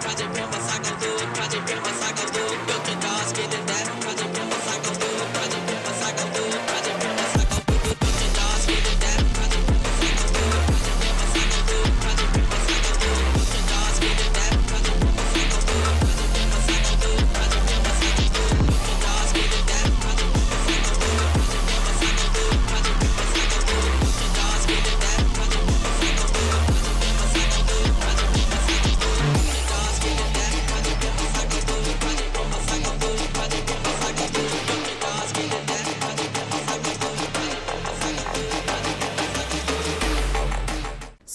project, remember, cycle, do it, project, remember, cycle, do it.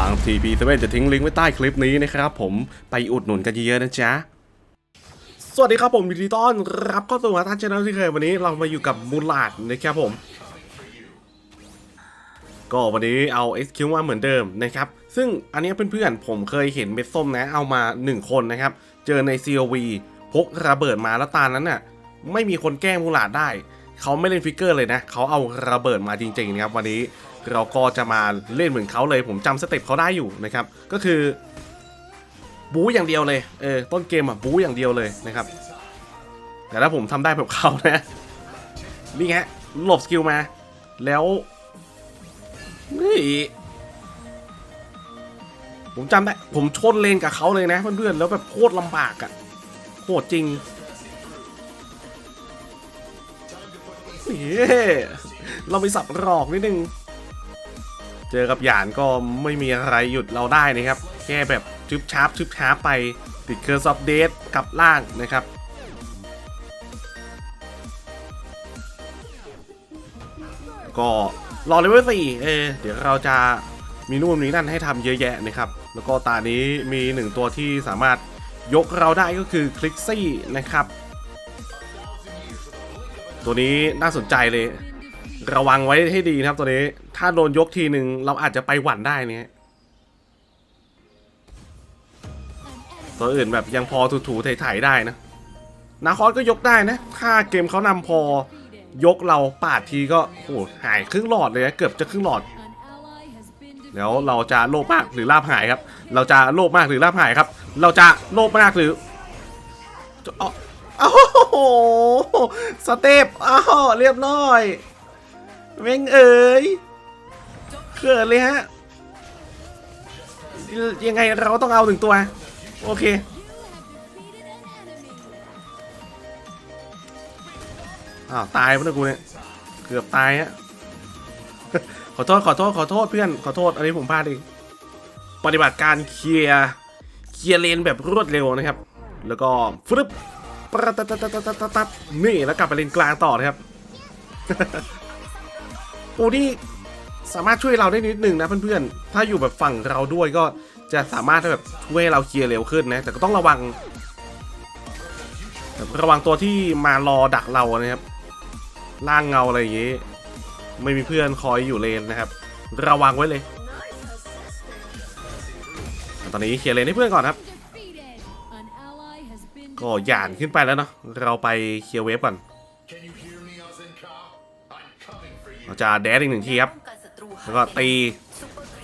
ทาง TP7 จะทิ้งลิงก์ไว้ใต้คลิปนี้นะครับผมไปอุดหนุนกันเยอะๆนะจ๊ะสวัสดีครับผมยินดีต้อนรับเข้าสู่ท่านช anel ที่เคยวันนี้เรามาอยู่กับมูลาดนะครับผม ก็วันนี้เอา SQ มาเหมือนเดิมนะครับ ซึ่งอันนี้เพื่อนๆผมเคยเห็นเม็ดส้มนะเอามา 1 คนนะครับ เจอใน COV พกระเบิดมาแล้วตานั้นน่ะไม่มีคนแก้มูลาดได้ เขาไม่เล่นฟิกเกอร์เลยนะ เขาเอาระเบิดมาจริงๆนะครับวันนี้ เราก็จะมาเล่นเหมือนเขาเลย ผมจำสเต็ปเขาได้อยู่นะครับ ก็คือ บู๊อย่างเดียวเลย เออ ต้นเกมอะบู๊อย่างเดียวเลยนะครับ แต่ถ้าผมทำได้แบบเขานะ นี่ฮะหลบสกิลมา แล้วนี่ผมจำได้ ผมชนเลนกับเขาเลยนะเพื่อนๆ แล้วแบบโคตรลำบากอะ่ะโคตรจริงเฮ้เราไปสับหลอกนิดนึง เจอกับหยานก็ไม่มีอะไรหยุดเราได้นะครับ แค่แบบชึบชาร์ปชึบชาร์ปไปติดเคอร์ซอฟเดตกลับล่างนะครับก็รอเลเวลสี่เอเดี๋ยวเราจะมีนู่นมีนั่นให้ทำเยอะแยะนะครับ แล้วก็ตานี้มีหนึ่งตัวที่สามารถยกเราได้ก็คือคลิกซี่นะครับ ตัวนี้น่าสนใจเลย ระวังไว้ให้ดีนะครับตัวนี้ ถ้าโดนยกทีหนึ่งเราอาจจะไปหวั่นได้เนี่ยตัวอื่นแบบยังพอถูๆไถ่ๆได้นะ นาคอสก็ยกได้นะ ถ้าเกมเขานำพอยกเราปาดทีก็โอ้หหายครึ่งหลอดเลยนะเกือบจะครึ่งหลอด แล้วเราจะโลภมากหรือลาบหายครับ เราจะโลภมากหรือลาบหายครับ เราจะโลภมากหรือเอโอ้โหสเต็ปอ้าวเรียบร้อย เม่งเอ๋ยเขินเลยฮะ ยังไงเราต้องเอาหนึ่งตัว โอเค อ้าว ตายแล้วนะกูเนี่ย เกือบตายฮะ ขอโทษ ขอโทษ ขอโทษเพื่อน ขอโทษ อันนี้ผมพลาดเอง ปฏิบัติการเคลียร์ เคลียร์เลนแบบรวดเร็วนะครับ แล้วก็ฟึบปะตัดตัดตัดตัดตัดตัดนี่แล้วกลับไปเลนกลางต่อนะครับ ปูนี่สามารถช่วยเราได้นิดหนึ่งนะเพื่อนๆ ถ้าอยู่แบบฝั่งเราด้วยก็จะสามารถแบบช่วยเราเคลียร์เร็วขึ้นนะ แต่ก็ต้องระวังแบบระวังตัวที่มารอดักเรานะครับ ล่างเงาอะไรอย่างงี้ ไม่มีเพื่อนคอยอยู่เลนนะครับ ระวังไว้เลย ตอนนี้เคลียร์เลนให้เพื่อนก่อนครับ ก็หยานขึ้นไปแล้วเนาะ เราไปเคลียร์เวฟก่อน เราจะแดดอีกหนึ่งทีครับ แล้วก็ตี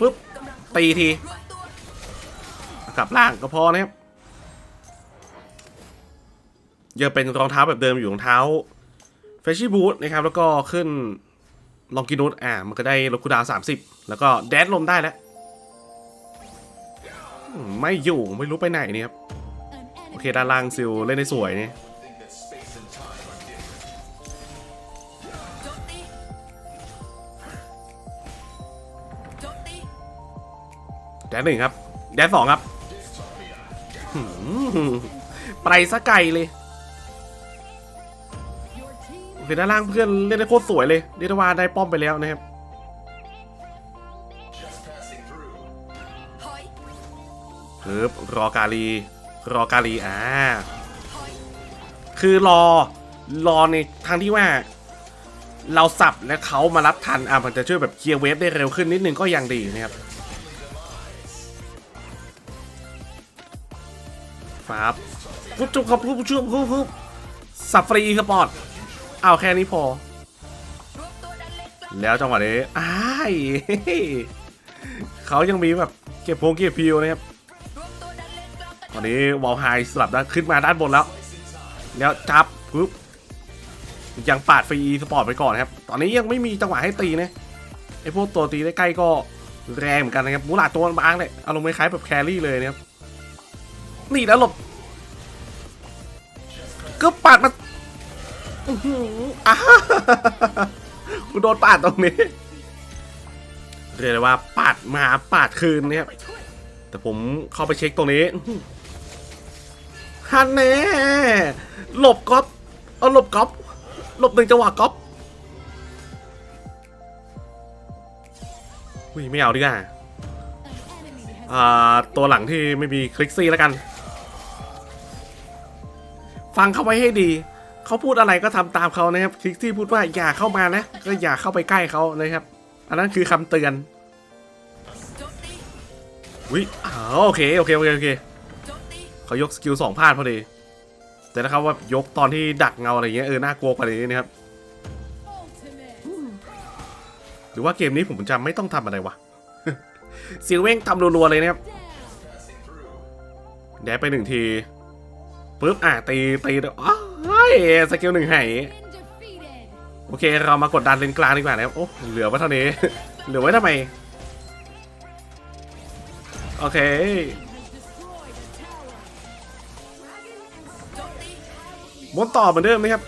ปึ๊บตีทีกลับล่างก็พอนะครับยังเป็นรองเท้าแบบเดิมอยู่รองเท้าเฟชชี่บูทนะครับ แล้วก็ขึ้นลองกินูตอ่า มันก็ได้ลดคูลดาวน์30แล้วก็แดดลมได้แล้วอืมไม่อยู่ไม่รู้ไปไหนนี่ครับ โอเค ด้านล่างซิลเล่นได้สวยนี่ แดดหนึ่งครับ แดดสองครับไปซะไกลเลยโอเคด้านล่างเพื่อนเล่นได้โคตรสวยเลยเรียกได้ว่าได้ป้อมไปแล้วนะครับปึ๊บรอกาลี รอกาลีอ่าคือรอรอในทางที่ว่า เราสับและเขามารับทันอะมันจะช่วยแบบเคลียร์เวฟได้เร็วขึ้นนิดนึงก็ยังดีนะครับ ครับปุ๊บจุ๊บครับปุ๊บจุ๊บปุ๊บปุ๊บสับฟรีสปอร์ตเอาแค่นี้พอ แล้วจังหวะนี้อ้ายเขายังมีแบบเก็บพงเก็บพิวนะครับตอนนี้วอลไฮสลับด้ขึ้นมาด้านบนแล้ว แล้วจับปุ๊บยังปาดฟรีสปอร์ตไปก่อนครับ ตอนนี้ยังไม่มีจังหวะให้ตีนะไอพวกตัวตีได้ใกล้ก็แรงเหมือนกันนะครับมูลาตัวบางเลยอารมณ์คล้ายแบบแครี่เลยนะครับ นี่แล้วหลบก็ปาดมาอื้อหืออ่ากูโดนปาดตรงนี้ เรียกได้ว่าปาดมาปาดคืนนะครับ แต่ผมเข้าไปเช็คตรงนี้ฮันแน่หลบก๊อปเอาหลบก๊อปหลบหนึ่งจังหวะก๊อปอุ้ยไม่เอาดีกว่าอ่า ตัวหลังที่ไม่มีคลิกซี่แล้วกัน ฟังเขาไว้ให้ดีเขาพูดอะไรก็ทำตามเขานะครับคลิกซี่พูดว่าอย่าเข้ามานะก็อย่าเข้าไปใกล้เขานะครับ อันนั้นคือคำเตือนอุ้ยอ๋อโอเคโอเคโอเคโอเคเขายกสกิลสองพลาดพอดี แต่นะครับว่ายกตอนที่ดักเงาอะไรเงี้ยเออน่ากลัวกว่านี้นะครับหรือว่าเกมนี้ผมจะไม่ต้องทำอะไรวะซิลเว้งทำรัวๆเลยนะครับแดดไปหนึ่งที ปุ๊บอะตีตีอ้าวเฮ้ยสกิลหนึ่งหายโอเค เรามากดดันเลนกลางดีกว่านะครับ โอ้ เหลือไว้เท่านี้ เหลือไว้ทำไม โอเคมวนต่อเหมือนเดิมไหมครับ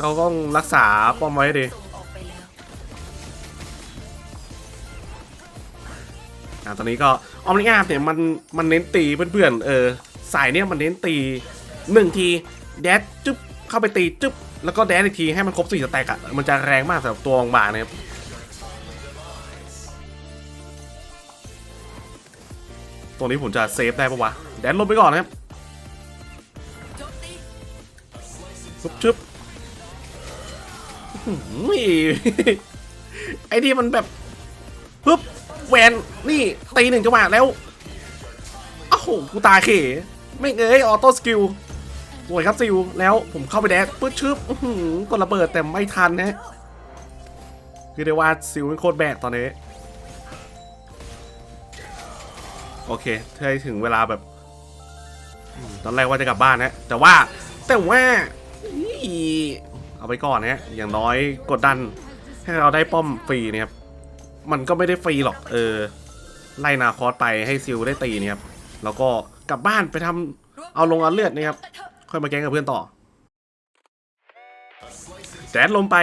เราต้องรักษาป้อมไว้ดีตอนนี้ก็ออมนิอาเนี่ยมันมันเน้นตีเพื่อนๆ เออ สายเนี่ยมันเน้นตี หนึ่งทีแดดจึ๊บเข้าไปตีจึ๊บแล้วก็แดดอีกทีให้มันครบสี่สแต็กอะมันจะแรงมากสำหรับตัวองบานะครับตรงนี้ผมจะเซฟได้ปะวะ แดนลงไปก่อนนะครับชุบชุบไอ้ที่มันแบบปึ๊บแหวนนี่ตีหนึ่งจังหวะแล้ว อ้าวโหกูตาเขไม่เอ้ยออโต้สกิล สวยครับซิลแล้วผมเข้าไปแดกปึ๊บชึบอื้อหือกดระเบิดแต่ไม่ทันนะคือได้ว่าซิลเป็นโคตรแบกตอนนี้ โอเคเธอถึงเวลาแบบ ตอนแรกว่าจะกลับบ้านนะ แต่ว่าแต่ว่าเอาไปก่อนนะอย่างน้อยกดดันให้เราได้ป้อมฟรีเนี่ยครับมันก็ไม่ได้ฟรีหรอก เออ ไล่นาคอสไปให้ซิลได้ตีเนี่ยครับแล้วก็กลับบ้านไปทำเอาลงเอาเลือดนะครับ ค่อยมาแก้งกับเพื่อนต่อแดดลงไป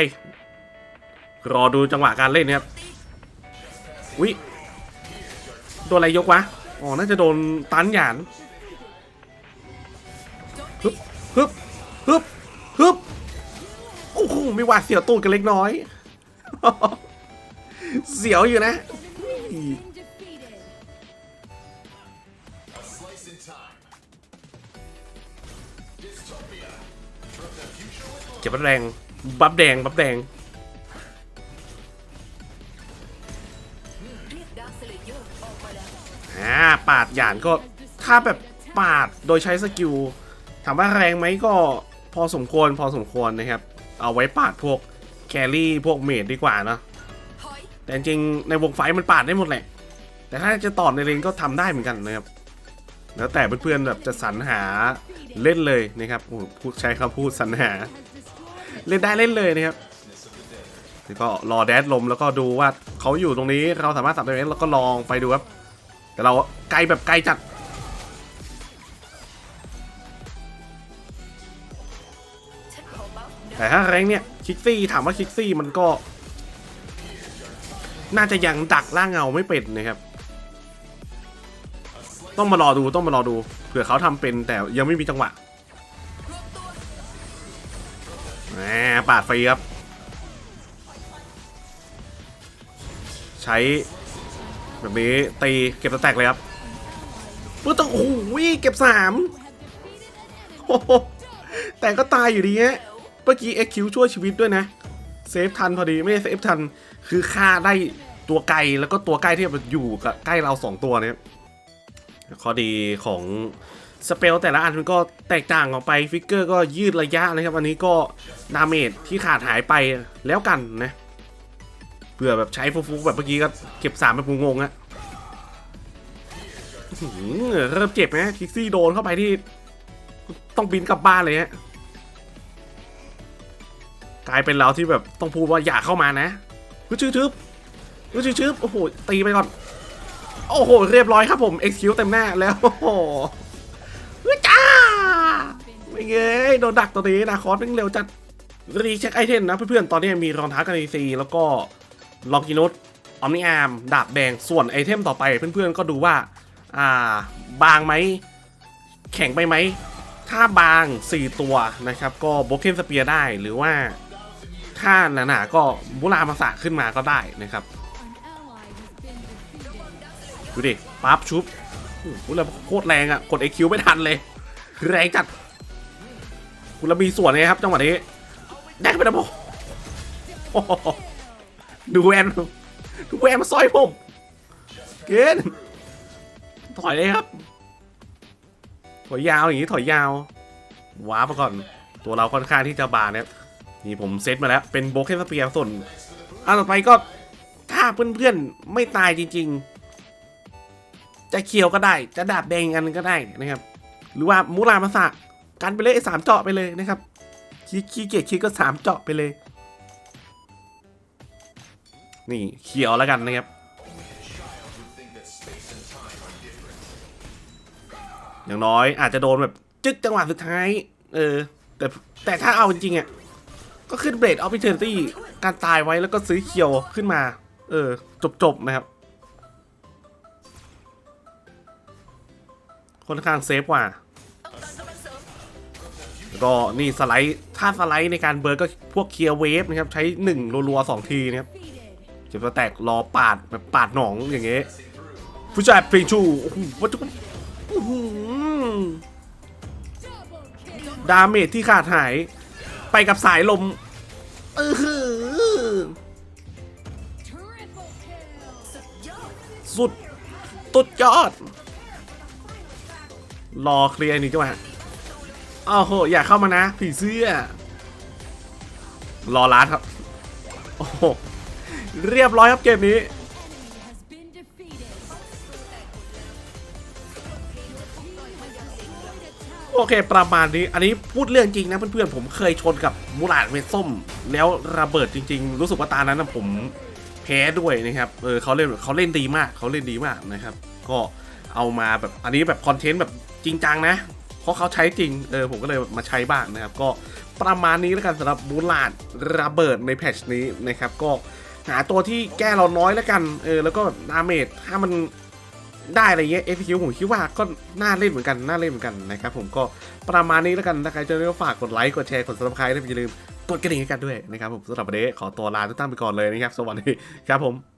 รอดูจังหวะการเล่นนะครับวิโดนอะไรยกวะ อ๋อ น่าจะโดนตันหยานฮึบฮึบฮึบฮึบโอ้โหไม่หวาดเสียวตูดกันเล็กน้อย เสียวอยู่นะ ก็บบัฟแดง บัฟแดง บัฟแดง อ่า ปาดหยานก็ ถ้าแบบปาดโดยใช้สกิล ถามว่าแรงไหมก็พอสมควร พอสมควรนะครับ เอาไว้ปาดพวกแครี่ พวกเมดดีกว่าเนะแต่จริงในวงไฟมันปาดได้หมดแหละ แต่ถ้าจะต่อในเลนก็ทำได้เหมือนกันนะครับ แล้วแต่เพื่อนๆแบบจะสรรหาเล่นเลยนะครับโอ้โหพูดใช้คำพูดสรรหา เล่นได้เล่นเลยนะครับแล้วก็รอแดดลมแล้วก็ดูว่าเขาอยู่ตรงนี้เราสามารถสับได้ไหมแล้วก็ลองไปดูครับ แต่เราไกลแบบไกลจัดแต่ถ้าแรงเนี่ยคิกซี่ถามว่าคิกซี่มันก็ น่าจะยังดักล่างเงาไม่เป็นนะครับ ต้องมารอดูต้องมารอดูเผื่อเขาทำเป็นแต่ยังไม่มีจังหวะ ปาดฟรีครับ ใช้แบบนี้ตีเก็บสแต็กเลยครับปึ๊บต้องโอ้โหเก็บสามแต่ก็ตายอยู่ดีฮะเมื่อกี้เอ็กคิวช่วยชีวิตด้วยนะ เซฟทันพอดีไม่เซฟทัน คือฆ่าได้ตัวไกลแล้วก็ตัวใกล้ที่แบบอยู่ใกล้เราสองตัวเนี่ยข้อดีของ สเปลแต่ละอันมันก็แตกต่างออกไปฟิกเกอร์ก็ยืดระยะนะครับ อันนี้ก็ดาเมจที่ขาดหายไปแล้วกันนะเผื่อแบบใช้ฟุกๆแบบเมื่อกี้ก็เก็บสามแบบงงๆอะเริ่มเจ็บนะคิกซี่โดนเข้าไปที่ ต้องบินกลับบ้านเลยฮะกลายเป็นเราที่แบบต้องพูดว่าอย่าเข้ามานะฮึชื่อทึบฮึชื่อทึบโอ้โหตีไปก่อน โอ้โห เรียบร้อยครับผม execute เต็มหน้าแล้วโอ้โห ไม่เงยโดนดักตัวนี้นะคอร์สเป็นเร็วจัดรีเช็คไอเทมนะเพื่อนๆ ตอนนี้มีรองเท้ากันซีแล้วก็ลองกินุสออมนิอาร์มดาบแดงส่วนไอเทมต่อไปเพื่อนๆ ก็ดูว่า อ่า บางไหม แข็งไปไหม ถ้าบาง 4 ตัวนะครับ ก็โบเกนสเปียร์ได้หรือว่า ถ้าหนาๆก็มุรามาสะขึ้นมาก็ได้นะครับ ดูดิปั๊บชุบโอ้โหแล้วโคตรแรงอะ กด AQ ไม่ทันเลย แรงจัด คุณระมีส่วนไงครับจังหวะนี้แดกไปนะโมดูแวนดูแวนมาซอยผมเกินถอยเลยครับ ถอยยาวอย่างนี้ถอยยาวว้าร์ปมาก่อน ตัวเราค่อนข้างที่จะบานเนี่ยนี่ผมเซตมาแล้ว เป็นโบเคนสเปียร์ส่วนอันต่อไปก็ถ้าเพื่อนๆ ไม่ตายจริง ๆ จะเขียวก็ได้ จะดาบแดงกันก็ได้นะครับ หรือว่ามูรามาสะ กันไปเลยไอ้สามเจาะไปเลยนะครับขี้เกียจคิดก็สามเจาะไปเลย นี่เขียวแล้วกันนะครับอย่างน้อยอาจจะโดนแบบจึ๊กจังหวะสุดท้าย เออ แต่แต่ถ้าเอาจริงๆอะก็ขึ้นเบรดออฟฟิเทอร์ตี้การตายไว้แล้วก็ซื้อเคียวขึ้นมา เออ จบ ๆ นะครับค่อนข้างเซฟกว่า ก็นี่สไลด์ถ้าสไลด์ในการเบิร์ดก็พวกเคลียร์เวฟนะครับ ใช้หนึ่งรัวๆสองทีนะครับเจ็บสแตกรอปาดแบบปาดหนองอย่างเงี้ยผู้ชายเพลงชูโอ้โหวัตถุดาเมจที่ขาดหายไปกับสายลมเออหือสุดตุดยอด รอเคลียร์นี่จังหวะ โอ้โห อย่าเข้ามานะ ผีเสื้อ รอร้านครับ โอ้โห เรียบร้อยครับเกมนี้ โอเคประมาณนี้ อันนี้พูดเรื่องจริงนะเพื่อนๆ ผมเคยชนกับมูราดเวทส้ม แล้วระเบิดจริง ๆ รู้สึกว่าตานั้นนะผมแพ้ด้วยนะครับ เออเขาเล่นเขาเล่นดีมาก เขาเล่นดีมากนะครับ ก็เอามาแบบอันนี้แบบคอนเทนต์แบบจริงจังนะ เพราะเขาใช้จริง เออผมก็เลยมาใช้บ้างนะครับ ก็ประมาณนี้แล้วกันสำหรับมูราดระเบิดในแพทชนี้นะครับ ก็หาตัวที่แก้เราน้อยแล้วกัน เออแล้วก็ดาเมจถ้ามันได้อะไรเงี้ย FQ ผมคิดว่าก็น่าเล่นเหมือนกัน น่าเล่นเหมือนกันนะครับผมก็ประมาณนี้แล้วกันถ้าใครจะเรียกฝากกดไลค์กดแชร์กด subscribe และอย่าลืมกดกระดิ่งให้กันด้วยนะครับผมสำหรับวันนี้ขอตัวลาทุกท่านไปก่อนเลยนะครับ สวัสดีครับผม